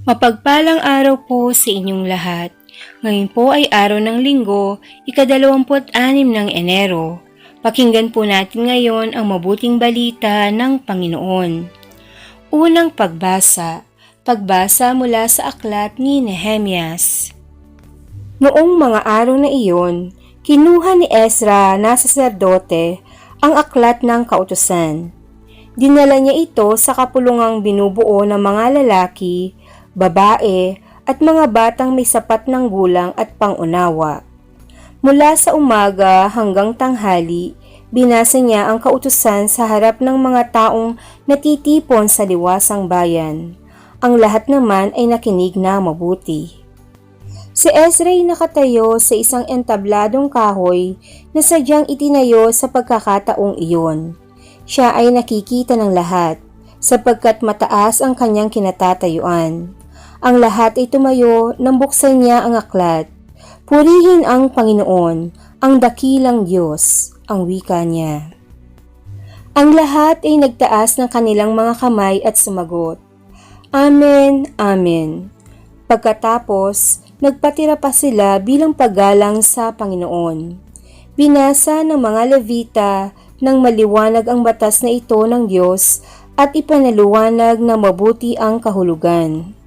Mapagpalang araw po sa inyong lahat. Ngayon po ay araw ng linggo, ikadalawamput anim ng Enero. Pakinggan po natin ngayon ang mabuting balita ng Panginoon. Unang pagbasa, pagbasa mula sa aklat ni Nehemias. Noong mga araw na iyon, kinuha ni Ezra na saserdote ang aklat ng kautusan. Dinala niya ito sa kapulungang binubuo ng mga lalaki, babae, at mga batang may sapat ng gulang at pangunawa. Mula sa umaga hanggang tanghali, binasa niya ang kautusan sa harap ng mga taong natitipon sa liwasang bayan. Ang lahat naman ay nakinig na mabuti. Si Ezra ay nakatayo sa isang entabladong kahoy na sadyang itinayo sa pagkakataong iyon. Siya ay nakikita ng lahat sapagkat mataas ang kanyang kinatatayuan. Ang lahat ay tumayo nang buksan niya ang aklat. Purihin ang Panginoon, ang dakilang Diyos, ang wika niya. Ang lahat ay nagtaas ng kanilang mga kamay at sumagot, Amen, Amen. Pagkatapos, nagpatira pa sila bilang paggalang sa Panginoon. Binasa ng mga Levita nang maliwanag ang batas na ito ng Diyos at ipanaluwanag na mabuti ang kahulugan.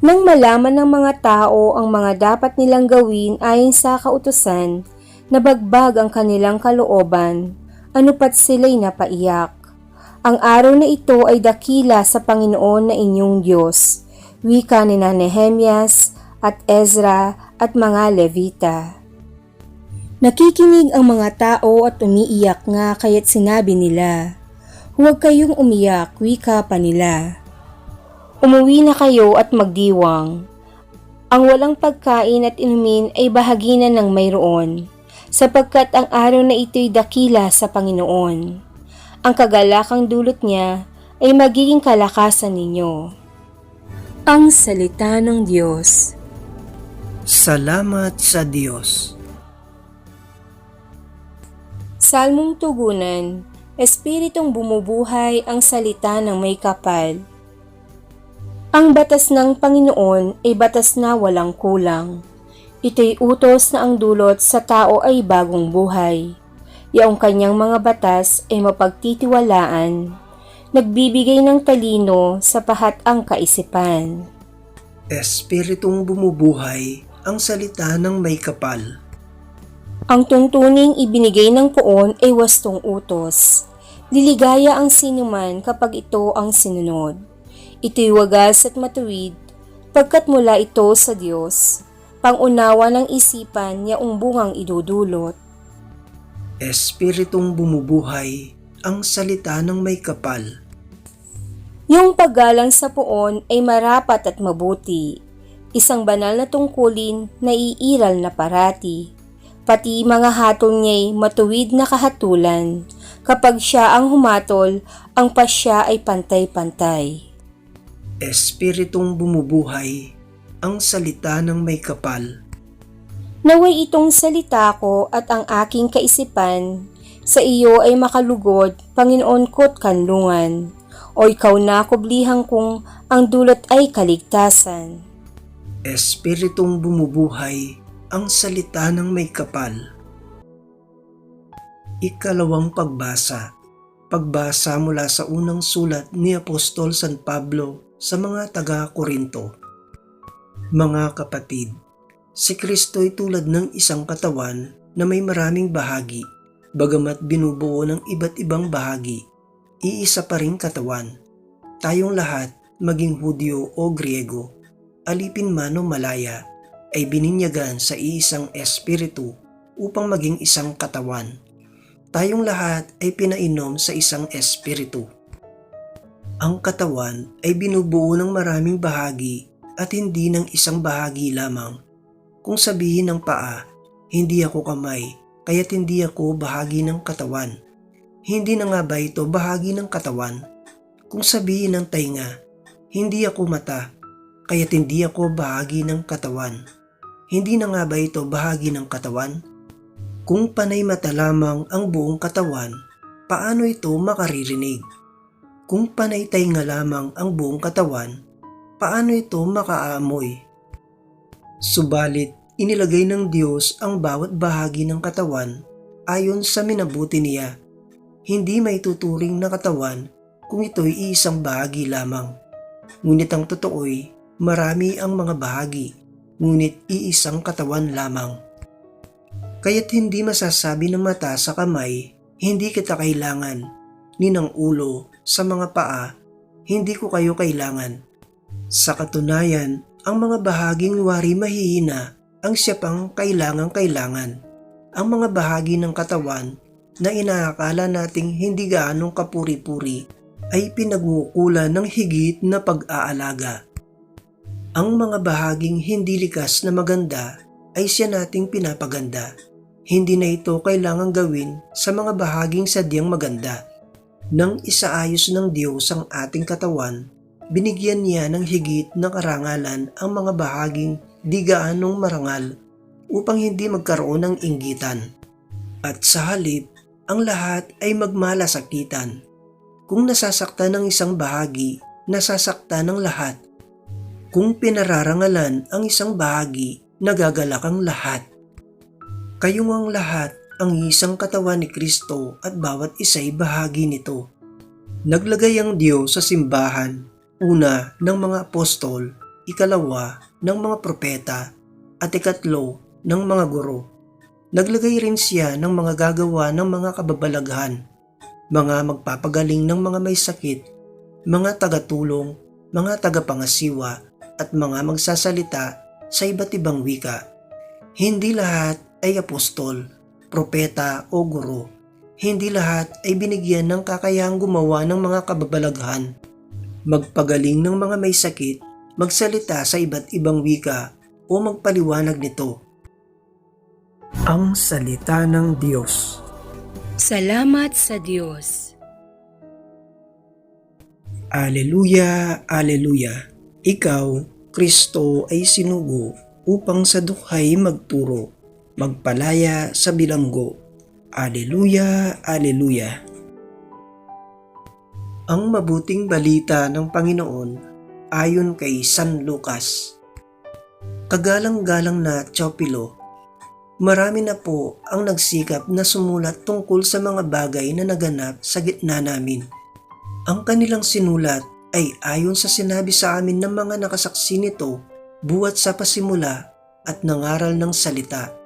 Nang malaman ng mga tao ang mga dapat nilang gawin ayon sa kautusan, nabagbag ang kanilang kalooban, anupat sila'y napaiyak. Ang araw na ito ay dakila sa Panginoon na inyong Diyos, wika ni Nehemias at Ezra at mga Levita. Nakikinig ang mga tao at umiiyak nga kaya't sinabi nila, Huwag kayong umiyak, wika pa nila. Umuwi na kayo at magdiwang. Ang walang pagkain at inumin ay bahagi na ng mayroon, sapagkat ang araw na ito'y dakila sa Panginoon. Ang kagalakang dulot niya ay magiging kalakasan ninyo. Ang Salita ng Diyos Salamat sa Diyos. Salmong Tugunan Espiritong bumubuhay ang salita ng may kapal. Ang batas ng Panginoon ay batas na walang kulang. Ito'y utos na ang dulot sa tao ay bagong buhay. Yaong kanyang mga batas ay mapagtitiwalaan. Nagbibigay ng talino sa pahat ang kaisipan. Espiritong bumubuhay ang salita ng may kapal. Ang tuntuning ibinigay ng poon ay wastong utos. Liligaya ang sinuman kapag ito ang sinunod. Ito'y wagas at matuwid, pagkat mula ito sa Diyos, pangunawa ng isipan niya bungang idudulot. Espiritong bumubuhay ang salita ng may kapal. Yung paggalang sa poon ay marapat at mabuti, isang banal na tungkulin na iiral na parati. Pati mga hatol niya'y matuwid na kahatulan, kapag siya ang humatol, ang pasya ay pantay-pantay. Espiritong bumubuhay ang salita ng may kapal. Naway itong salita ko at ang aking kaisipan, sa iyo ay makalugod, Panginoon ko't kanlungan, o ikaw na kublihan kong ang dulot ay kaligtasan. Espiritong bumubuhay ang salita ng may kapal. Ikalawang pagbasa. Pagbasa mula sa unang sulat ni Apostol San Pablo sa mga taga-Korinto. Mga kapatid, si Kristo ay tulad ng isang katawan na may maraming bahagi, bagamat binubuo ng iba't ibang bahagi, iisa pa ring katawan. Tayong lahat, maging Hudyo o Griego, alipin man o malaya, ay bininyagan sa iisang espiritu upang maging isang katawan. Tayong lahat ay pinainom sa isang espiritu. Ang katawan ay binubuo ng maraming bahagi at hindi ng isang bahagi lamang. Kung sabihin ng paa, hindi ako kamay, kaya't hindi ako bahagi ng katawan. Hindi na nga ba ito bahagi ng katawan? Kung sabihin ng tainga, hindi ako mata, kaya't hindi ako bahagi ng katawan. Hindi na nga ba ito bahagi ng katawan? Kung panay mata lamang ang buong katawan, paano ito makaririnig? Kung panay tainga lamang ang buong katawan, paano ito makaamoy? Subalit, inilagay ng Diyos ang bawat bahagi ng katawan ayon sa minabuti niya. Hindi may tuturing na katawan kung ito'y isang bahagi lamang. Ngunit ang totoo'y marami ang mga bahagi, ngunit iisang katawan lamang. Kaya't hindi masasabi ng mata sa kamay, hindi kita kailangan, ni ng ulo sa mga paa, hindi ko kayo kailangan. Sa katunayan, ang mga bahaging wari mahihina ang siya pang kailangang-kailangan. Ang mga bahagi ng katawan na inaakala nating hindi gaanong kapuri-puri ay pinagmukulan ng higit na pag-aalaga. Ang mga bahaging hindi likas na maganda ay siya nating pinapaganda. Hindi na ito kailangang gawin sa mga bahaging sadyang maganda. Nang isaayos ng Diyos ang ating katawan, binigyan niya ng higit na karangalan ang mga bahaging di gaanong marangal upang hindi magkaroon ng inggitan. At sa halip, ang lahat ay magmalasakitan. Kung nasasaktan ng isang bahagi, nasasaktan ng lahat. Kung pinararangalan ang isang bahagi, nagagalak ang lahat. Kayong ang lahat ang isang katawan ni Kristo at bawat isa'y bahagi nito. Naglagay ang Diyos sa simbahan, una ng mga apostol, ikalawa ng mga propeta, at ikatlo ng mga guro. Naglagay rin siya ng mga gagawa ng mga kababalaghan, mga magpapagaling ng mga may sakit, mga tagatulong, mga tagapangasiwa, at mga magsasalita sa iba't ibang wika. Hindi lahat ay apostol, propeta o guro. Hindi lahat ay binigyan ng kakayahang gumawa ng mga kababalaghan. Magpagaling ng mga may sakit, magsalita sa iba't ibang wika o magpaliwanag nito. Ang Salita ng Diyos Salamat sa Diyos. Aleluya, Aleluya. Ikaw, Kristo ay sinugo upang sa dukhay magturo, magpalaya sa bilanggo. Aleluya, Aleluya. Ang mabuting balita ng Panginoon ayon kay San Lucas. Kagalang-galang na Teopilo, marami na po ang nagsikap na sumulat tungkol sa mga bagay na naganap sa gitna namin. Ang kanilang sinulat ay ayon sa sinabi sa amin ng mga nakasaksi nito buwat sa pasimula at nangaral ng salita.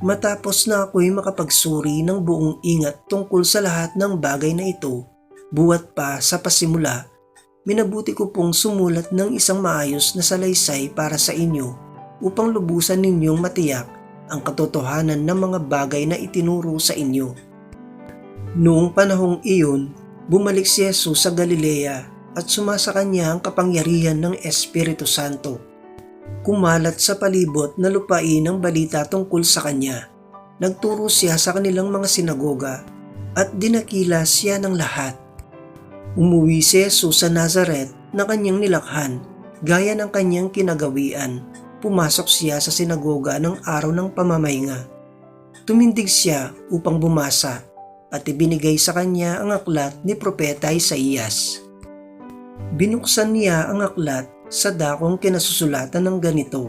Matapos na ako'y makapagsuri ng buong ingat tungkol sa lahat ng bagay na ito, buwat pa sa pasimula, minabuti ko pong sumulat ng isang maayos na salaysay para sa inyo upang lubusan ninyong matiyak ang katotohanan ng mga bagay na itinuro sa inyo. Noong panahong iyon, bumalik si Jesus sa Galilea at sumasa kanya ang kapangyarihan ng Espiritu Santo. Kumalat sa palibot na lupain ang balita tungkol sa kanya. Nagturo siya sa kanilang mga sinagoga at dinakila siya ng lahat. Umuwi si Jesus sa Nazaret na kanyang nilakhan gaya ng kanyang kinagawian. Pumasok siya sa sinagoga ng araw ng pamamahinga. Tumindig siya upang bumasa at ibinigay sa kanya ang aklat ni Propeta Isaías. Binuksan niya ang aklat sa dakong kinasusulatan ng ganito.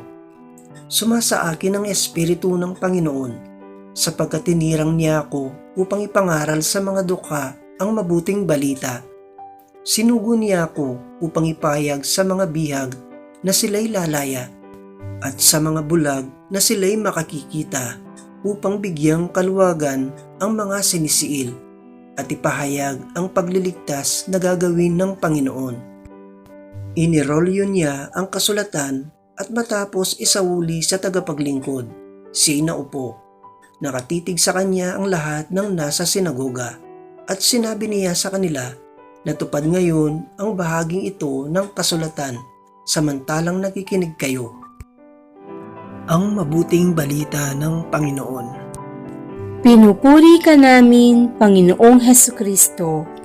Sumasa akin ang Espiritu ng Panginoon sapagkat tinirang niya ako upang ipangaral sa mga dukha ang mabuting balita. Sinugo niya ako upang ipayag sa mga bihag na sila'y lalaya at sa mga bulag na sila'y makakikita upang bigyang kaluwagan ang mga sinisiil at ipahayag ang pagliligtas na gagawin ng Panginoon. Inirolyo niya ang kasulatan at matapos isauli sa tagapaglingkod, siya naupo. Nakatitig sa kanya ang lahat ng nasa sinagoga at sinabi niya sa kanila na tupad ngayon ang bahaging ito ng kasulatan samantalang nakikinig kayo. Ang mabuting balita ng Panginoon. Pinupuri ka namin, Panginoong Heso Kristo.